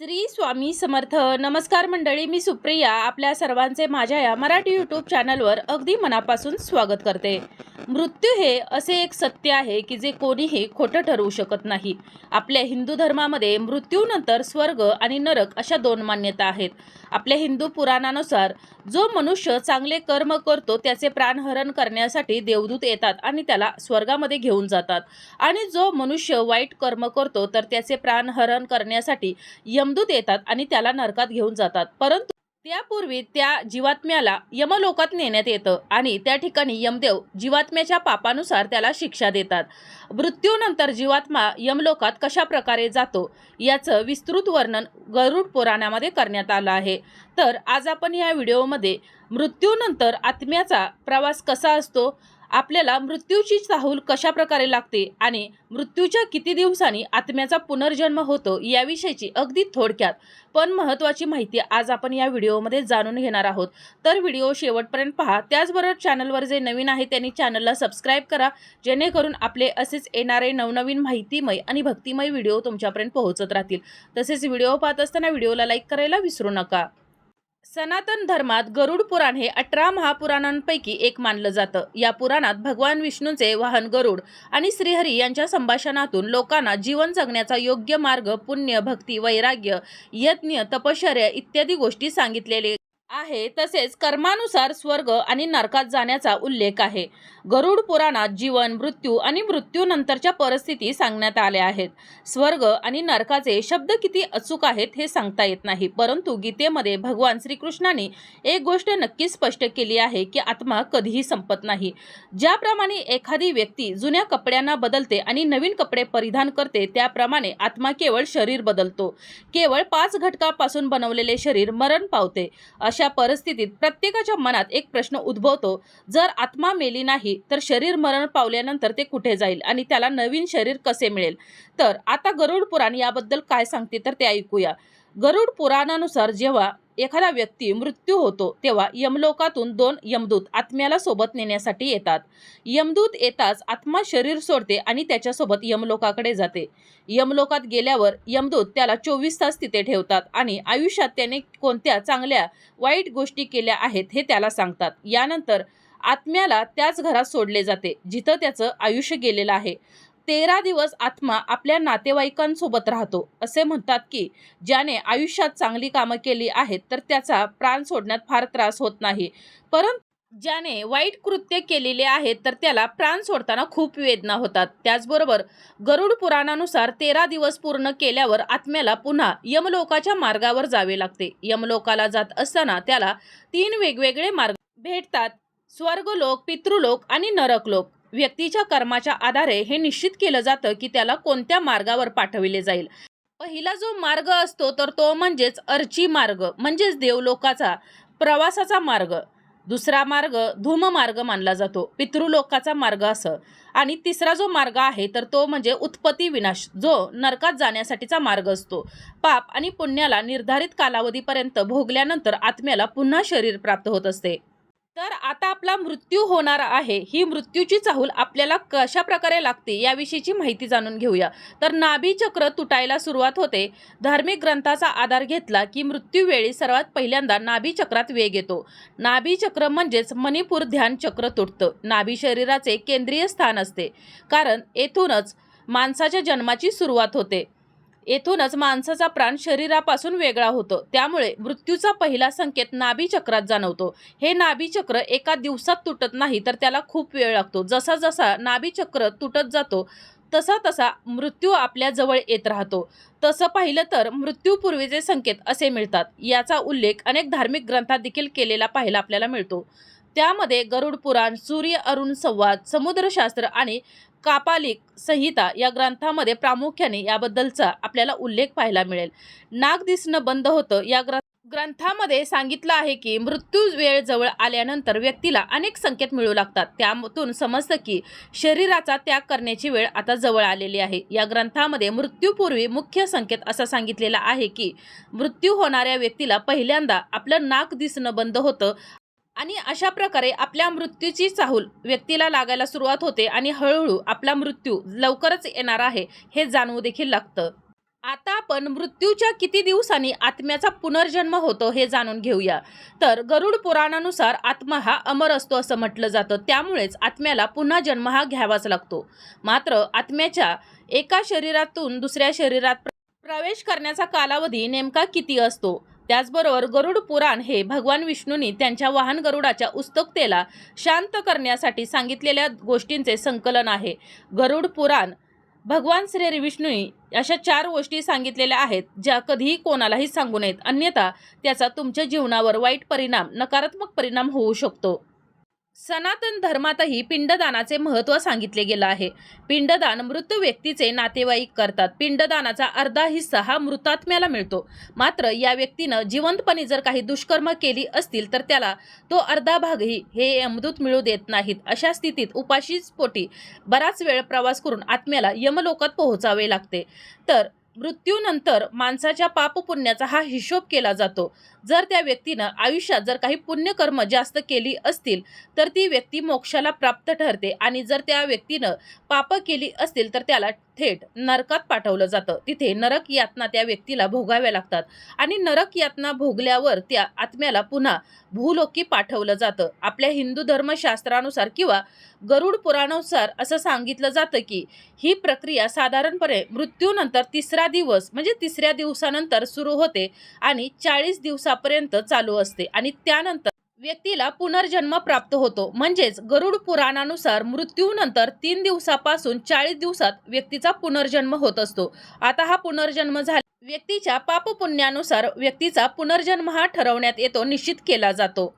श्री स्वामी समर्थ. नमस्कार मंडळी मी सुप्रिया. आपल्या सर्वांचे माझ्या या मराठी यूट्यूब चॅनलवर अगदी मनापासून स्वागत करते. मृत्यू हे असे एक सत्य आहे की जे कोणीही खोटं ठरवू शकत नाही. आपल्या हिंदू धर्मामध्ये मृत्यूनंतर स्वर्ग आणि नरक अशा दोन मान्यता आहेत. आपल्या हिंदू पुराणानुसार जो मनुष्य चांगले कर्म करतो त्याचे प्राणहरण करण्यासाठी देवदूत येतात आणि त्याला स्वर्गामध्ये घेऊन जातात. आणि जो मनुष्य वाईट कर्म करतो तर त्याचे प्राणहरण करण्यासाठी यमदूत येतात आणि त्याला नरकात घेऊन जातात. परंतु त्यापूर्वी त्या जीवात्म्याला यमलोकात नेण्यात येतं आणि त्या ठिकाणी यमदेव जीवात्म्याच्या पापानुसार त्याला शिक्षा देतात. मृत्यूनंतर जीवात्मा यमलोकात कशा प्रकारे जातो याचं विस्तृत वर्णन गरुड पुराणामध्ये करण्यात आलं आहे. तर आज आपण या व्हिडिओमध्ये मृत्यूनंतर आत्म्याचा प्रवास कसा असतो आपल्याला मृत्यूची चाहूल कशा प्रकारे लागते आणि मृत्यूच्या किती दिवसांनी आत्म्याचा पुनर्जन्म होतो याविषयीची अगदी थोडक्यात पण महत्त्वाची माहिती आज आपण या व्हिडिओमध्ये जाणून घेणार आहोत. तर व्हिडिओ शेवटपर्यंत पहा. त्याचबरोबर चॅनलवर जे नवीन आहे त्यांनी चॅनलला सबस्क्राईब करा. जेणेकरून आपले असेच येणारे नवनवीन माहितीमय आणि भक्तिमय व्हिडिओ तुमच्यापर्यंत पोहोचत राहतील. तसेच व्हिडिओ पाहत असताना व्हिडिओला लाईक करायला विसरू नका. सनातन धर्मात गरुड पुराण हे अठरा महापुराणांपैकी एक मानलं जातं. या पुराणात भगवान विष्णूंचे वाहन गरुड आणि श्रीहरी यांच्या संभाषणातून लोकांना जीवन जगण्याचा योग्य मार्ग पुण्य भक्ती वैराग्य यज्ञ तपश्चर्या इत्यादी गोष्टी सांगितलेले आहे तसेच कर्मानुसार स्वर्ग आणि नरकात जाण्याचा उल्लेख आहे. गरुड पुराणात जीवन मृत्यू आणि मृत्यूनंतरच्या परिस्थिती सांगण्यात आल्या आहेत. स्वर्ग आणि नरकाचे शब्द किती अचूक आहेत हे सांगता येत नाही परंतु गीतेमध्ये भगवान श्रीकृष्णाने एक गोष्ट नक्की स्पष्ट केली आहे की आत्मा कधीही संपत नाही. ज्याप्रमाणे एखादी व्यक्ती जुन्या कपड्यांना बदलते आणि नवीन कपडे परिधान करते त्याप्रमाणे आत्मा केवळ शरीर बदलतो. केवळ पाच घटकापासून बनवलेले शरीर मरण पावते. अशा परिस्थितीत प्रत्येकाच्या मनात एक प्रश्न उद्भवतो जर आत्मा मेली नाही तर शरीर मरण पावल्यानंतर ते कुठे जाईल आणि त्याला नवीन शरीर कसे मिळेल? तर आता गरुड पुराण याबद्दल काय सांगते तर ते ऐकूया. गरुड पुराणानुसार जेव्हा एखादा व्यक्ती मृत्यू होतो तेव्हा यमलोकातून दोन यमदूत आत्म्याला सोबत नेण्यासाठी येतात. यमदूत येताच आत्मा शरीर सोडते आणि त्याच्यासोबत यमलोकाकडे जाते. यमलोकात गेल्यावर यमदूत त्याला चोवीस तास तिथे ठेवतात आणि आयुष्यात त्याने कोणत्या चांगल्या वाईट गोष्टी केल्या आहेत हे त्याला सांगतात. यानंतर आत्म्याला त्याच घरात सोडले जाते जिथं त्याचं आयुष्य गेलेलं आहे. तेरा दिवस आत्मा आपल्या नातेवाईकांसोबत राहतो असे म्हणतात की ज्याने आयुष्यात चांगली कामं केली आहेत तर त्याचा प्राण सोडण्यात फार त्रास होत नाही. परंतु ज्याने वाईट कृत्य केलेले आहेत तर त्याला प्राण सोडताना खूप वेदना होतात. त्याचबरोबर गरुड पुराणानुसार तेरा दिवस पूर्ण केल्यावर आत्म्याला पुन्हा यमलोकाच्या मार्गावर जावे लागते. यमलोकाला जात असताना त्याला तीन वेगवेगळे मार्ग भेटतात. स्वर्गलोक पितृलोक आणि नरकलोक. व्यक्तीच्या कर्माच्या आधारे हे निश्चित केलं जातं की त्याला कोणत्या मार्गावर पाठविले जाईल. पहिला जो मार्ग असतो तर तो म्हणजेच अर्ची मार्ग म्हणजेच देवलोकाचा प्रवासाचा मार्ग. दुसरा मार्ग धूम मार्ग मानला जातो पितृलोकाचा मार्ग असं. आणि तिसरा जो मार्ग आहे तर तो म्हणजे उत्पत्ती विनाश जो नरकात जाण्यासाठीचा मार्ग असतो. पाप आणि पुण्याला निर्धारित कालावधीपर्यंत भोगल्यानंतर आत्म्याला पुन्हा शरीर प्राप्त होत असते. तर आता आपला मृत्यू होणार आहे. ही मृत्यूची चाहूल आपल्याला कशा प्रकारे लागते याविषयीची माहिती जाणून घेऊया. तर नाभी चक्र तुटायला सुरुवात होते. धार्मिक ग्रंथाचा आधार घेतला की मृत्यूवेळी सर्वात पहिल्यांदा नाभी चक्रात वेग येतो. नाभी चक्र म्हणजेच मणिपूर ध्यान चक्र तुटतं. नाभी शरीराचे केंद्रीय स्थान असते. कारण येथूनच माणसाच्या जन्माची सुरुवात होते. येथूनच माणसाचा प्राण शरीरापासून वेगळा होतो. त्यामुळे मृत्यूचा पहिला संकेत नाभी चक्रात जाणवतो. हे नाभी चक्र एका दिवसात तुटत नाही तर त्याला खूप वेळ लागतो. जसा जसा नाभी चक्र तुटत जातो तसा तसा मृत्यू आपल्या जवळ येत राहतो. तसं पाहिलं तर मृत्यूपूर्वीचे संकेत असे मिळतात. याचा उल्लेख अनेक धार्मिक ग्रंथात देखील केलेला पाहायला आपल्याला मिळतो. त्यामध्ये गरुड पुराण सूर्य अरुण संवाद समुद्रशास्त्र आणि कापालिक संहिता या ग्रंथामध्ये प्रामुख्याने याबद्दलचा आपल्याला उल्लेख पाहायला मिळेल. नाग दिसणं बंद होतं. या ग्रंथ ग्रंथामध्ये सांगितलं आहे की मृत्यू वेळ जवळ आल्यानंतर व्यक्तीला अनेक संकेत मिळू लागतात. त्यातून समजतं की शरीराचा त्याग करण्याची वेळ आता जवळ आलेली आहे. या ग्रंथामध्ये मृत्यूपूर्वी मुख्य संकेत असा सांगितलेला आहे की मृत्यू होणाऱ्या व्यक्तीला पहिल्यांदा आपलं नाक दिसणं बंद होतं. आणि अशा प्रकारे आपल्या मृत्यूची चाहूल व्यक्तीला लागायला सुरुवात होते आणि हळूहळू आपला मृत्यू लवकरच येणार आहे हे जाणवू देखील लागतं. आता आपण मृत्यूच्या किती दिवसांनी आत्म्याचा पुनर्जन्म होतो हे जाणून घेऊया. तर गरुड पुराणानुसार आत्मा हा अमर असतो असं म्हटलं जातं त्यामुळेच आत्म्याला पुन्हा जन्म हा घ्यावाच लागतो. मात्र आत्म्याच्या एका शरीरातून दुसऱ्या शरीरात प्रवेश करण्याचा कालावधी नेमका किती असतो? त्याचबरोबर गरुड पुराण हे भगवान विष्णूंनी त्यांच्या वाहन गरुडाच्या उत्सुकतेला शांत करण्यासाठी सांगितलेल्या गोष्टींचे संकलन आहे. गरुड पुराण भगवान श्री विष्णूंनी अशा चार गोष्टी सांगितलेल्या आहेत ज्या कधीही कोणालाही सांगू नयेत. अन्यथा त्याचा तुमच्या जीवनावर वाईट परिणाम नकारात्मक परिणाम होऊ शकतो. सनातन धर्मातही पिंडदानाचे महत्त्व सांगितले गेलं आहे. पिंडदान मृत व्यक्तीचे नातेवाईक करतात. पिंडदानाचा अर्धा हिस्सा हा मृतात्म्याला मिळतो. मात्र या व्यक्तीनं जिवंतपणे जर काही दुष्कर्म केली असतील तर त्याला तो अर्धा भागही हे यमदूत मिळू देत नाहीत. अशा स्थितीत उपाशीच पोटी बराच वेळ प्रवास करून आत्म्याला यमलोकात पोहोचावे लागते. तर मृत्यूनंतर माणसाच्या पापपुण्याचा हा हिशोब केला जातो. जर त्या व्यक्तीनं आयुष्यात जर काही पुण्यकर्म जास्त केली असतील तर ती व्यक्ती मोक्षाला प्राप्त ठरते आणि जर त्या व्यक्तीनं पाप केली असतील तर त्याला थेट नरकात पाठवलं जातं. तिथे नरक यातना त्या व्यक्तीला भोगाव्या लागतात आणि नरक यातना भोगल्यावर त्या आत्म्याला पुन्हा भूलोकी पाठवलं जातं. आपल्या हिंदू धर्मशास्त्रानुसार किंवा गरुड पुराणानुसार असं सांगितलं जातं की ही प्रक्रिया साधारणपणे मृत्यूनंतर तिसरा दिवस म्हणजे तिसऱ्या दिवसानंतर सुरू होते आणि चाळीस दिवसापर्यंत चालू असते आणि त्यानंतर व्यक्तीला पुनर्जन्म प्राप्त होतो. म्हणजेच गरुड पुराणानुसार मृत्यूनंतर तीन दिवसापासून चाळीस दिवसात व्यक्तीचा पुनर्जन्म होत असतो. आता हा पुनर्जन्म झाला. व्यक्तीच्या पापपुण्यानुसार व्यक्तीचा पुनर्जन्म हा ठरवण्यात येतो निश्चित केला जातो.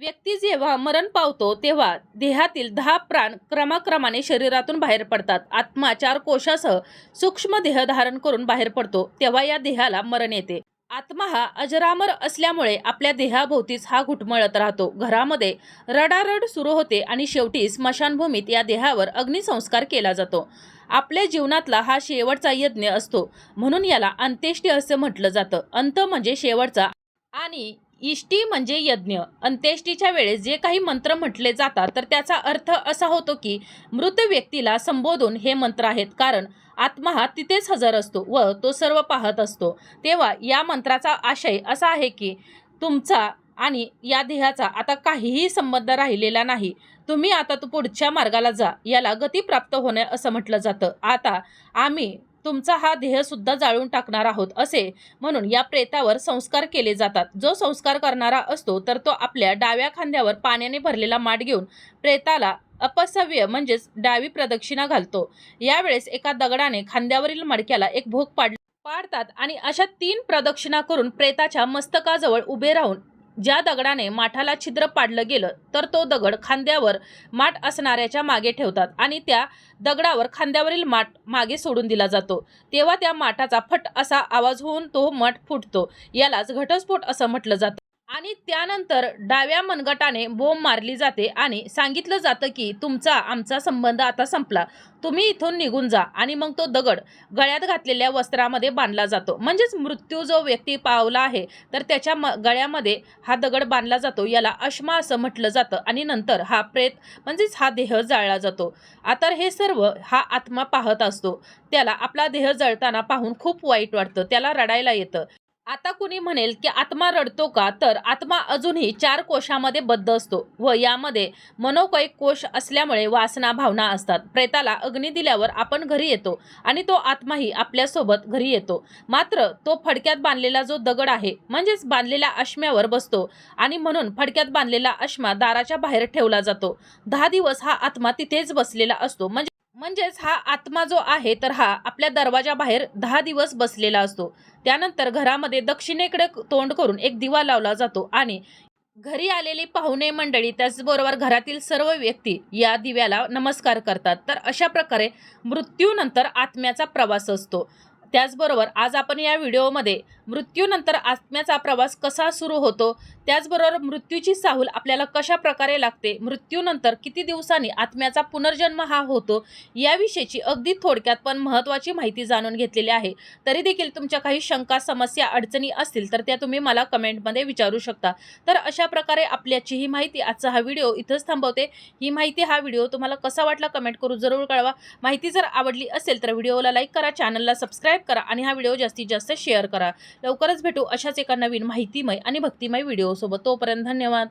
व्यक्ती जेव्हा मरण पावतो तेव्हा देहातील दहा प्राण क्रमाक्रमाने शरीरातून बाहेर पडतात. आत्मा चार कोशासह सूक्ष्म देह धारण करून बाहेर पडतो तेव्हा या देहाला मरण येते. आत्मा हा अजरामर असल्यामुळे आपल्या देहाभोवतीच हा घुटमळत राहतो. घरामध्ये रडारड सुरू होते आणि शेवटी स्मशानभूमीत या देहावर अग्निसंस्कार केला जातो. आपल्या जीवनातला हा शेवटचा यज्ञ असतो. म्हणून याला अंत्येष्टी असं म्हटलं जातं. अंत म्हणजे शेवटचा आणि इष्टी म्हणजे यज्ञ. अंत्येष्टीच्या वेळेस जे काही मंत्र म्हटले जातात तर त्याचा अर्थ असा होतो की मृत व्यक्तीला संबोधून हे मंत्र आहेत. कारण आत्मा हा तिथेच हजर असतो व तो सर्व पाहत असतो. तेव्हा या मंत्राचा आशय असा आहे की तुमचा आणि या देहाचा आता काहीही संबंध राहिलेला नाही. तुम्ही आता तो पुढच्या मार्गाला जा. याला गती प्राप्त होणे असं म्हटलं जातं. आता आम्ही तुमचा हा देह सुद्धा जाळून टाकणार आहोत असे म्हणून या प्रेतावर संस्कार केले जातात. जो संस्कार करणारा असतो तर तो आपल्या डाव्या खांद्यावर पाण्याने भरलेला माठ घेऊन प्रेताला अपसव्य म्हणजेच डावी प्रदक्षिणा घालतो. यावेळेस एका दगडाने खांद्यावरील मडक्याला एक भोग पाड पाडतात आणि अशा तीन प्रदक्षिणा करून प्रेताच्या मस्तकाजवळ उभे राहून ज्या दगडाने माठाला छिद्र पाडलं गेलं तर तो दगड खांद्यावर माठ असणाऱ्याच्या मागे ठेवतात आणि त्या दगडावर खांद्यावरील माठ मागे सोडून दिला जातो. तेव्हा त्या माठाचा फट असा आवाज होऊन तो मठ फुटतो. यालाच घटस्फोट असं म्हटलं जातं. आणि त्यानंतर डाव्या मनगटाने बोंब मारली जाते आणि सांगितलं जातं की तुमचा आमचा संबंध आता संपला. तुम्ही इथून निघून जा आणि मग तो दगड गळ्यात घातलेल्या वस्त्रामध्ये बांधला जातो. म्हणजेच मृत्यू जो व्यक्ती पावला आहे तर त्याच्या म गळ्यामध्ये हा दगड बांधला जातो. याला अश्मा असं म्हटलं जातं आणि नंतर हा प्रेत म्हणजेच हा देह जाळला जातो. आता हे सर्व हा आत्मा पाहत असतो. त्याला आपला देह जळताना पाहून खूप वाईट वाटतं. त्याला रडायला येतं. आता कुणी म्हणेल की आत्मा रडतो का? तर आत्मा अजूनही चार कोशामध्ये बद्ध असतो व यामध्ये मनोकैक कोश असल्यामुळे वासना भावना असतात. प्रेताला अग्नी दिल्यावर आपण घरी येतो आणि तो आत्माही आपल्यासोबत घरी येतो. मात्र तो फडक्यात बांधलेला जो दगड आहे म्हणजेच बांधलेल्या आश्म्यावर बसतो आणि म्हणून फडक्यात बांधलेला आश्मा दाराच्या बाहेर ठेवला जातो. दहा दिवस हा आत्मा तिथेच बसलेला असतो. म्हणजे म्हणजेच हा आत्मा जो आहे तर हा आपल्या दरवाजाबाहेर दहा दिवस बसलेला असतो. त्यानंतर घरामध्ये दक्षिणेकडे तोंड करून एक दिवा लावला जातो आणि घरी आलेली पाहुणे मंडळी त्याचबरोबर घरातील सर्व व्यक्ती या दिव्याला नमस्कार करतात. तर अशा प्रकारे मृत्यूनंतर आत्म्याचा प्रवास असतो. त्याचबरोबर आज आपण या व्हिडिओमध्ये मृत्यूनंतर आत्म्याचा प्रवास कसा सुरू होतो त्याचबरोबर मृत्यूची साहूल आपल्याला कशा प्रकारे लागते मृत्यूनंतर किती दिवसांनी आत्म्याचा पुनर्जन्म हा होतो याविषयीची अगदी थोडक्यात पण महत्त्वाची माहिती जाणून घेतलेली आहे. तरी देखील तुमच्या काही शंका समस्या अडचणी असतील तर त्या तुम्ही मला कमेंटमध्ये विचारू शकता. तर अशा प्रकारे आपल्याची ही माहिती आजचा हा व्हिडिओ इथंच थांबवते. ही माहिती हा व्हिडिओ तुम्हाला कसा वाटला कमेंट करून जरूर कळवा. माहिती जर आवडली असेल तर व्हिडिओला लाईक करा चॅनलला सबस्क्राईब करा आणि हा व्हिडिओ जास्तीत जास्त शेअर करा. लवकरच भेटू अशाच एका नवीन माहितीमय आणि भक्तिमय व्हिडिओसोबत तोपर्यंत धन्यवाद.